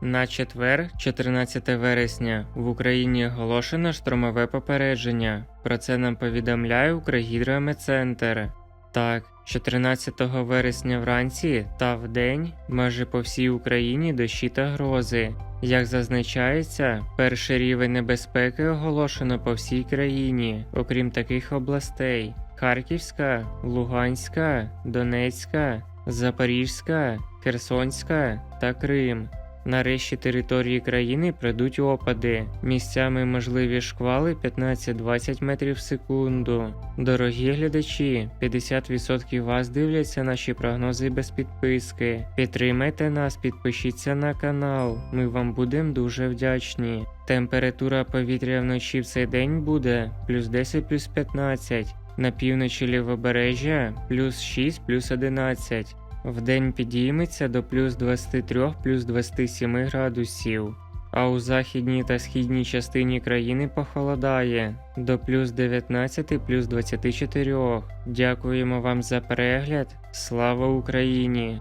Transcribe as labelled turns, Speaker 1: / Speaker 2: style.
Speaker 1: На четвер, 14 вересня, в Україні оголошено штормове попередження. Про це нам повідомляє Укргідрометцентр. Так, 14 вересня вранці та вдень майже по всій Україні дощі та грози. Як зазначається, перший рівень небезпеки оголошено по всій країні, окрім таких областей: Харківська, Луганська, Донецька, Запорізька, Херсонська та Крим. На решті території країни прийдуть опади. Місцями можливі шквали 15-20 метрів в секунду. Дорогі глядачі, 50% вас дивляться наші прогнози без підписки. Підтримайте нас, підпишіться на канал. Ми вам будемо дуже вдячні. Температура повітря вночі в цей день буде плюс 10 плюс 15. На півночі лівобережжя плюс 6 плюс 11. Вдень підійметься до плюс 23 плюс 27 градусів, а у західній та східній частині країни похолодає до плюс 19 плюс 24. Дякуємо вам за перегляд. Слава Україні!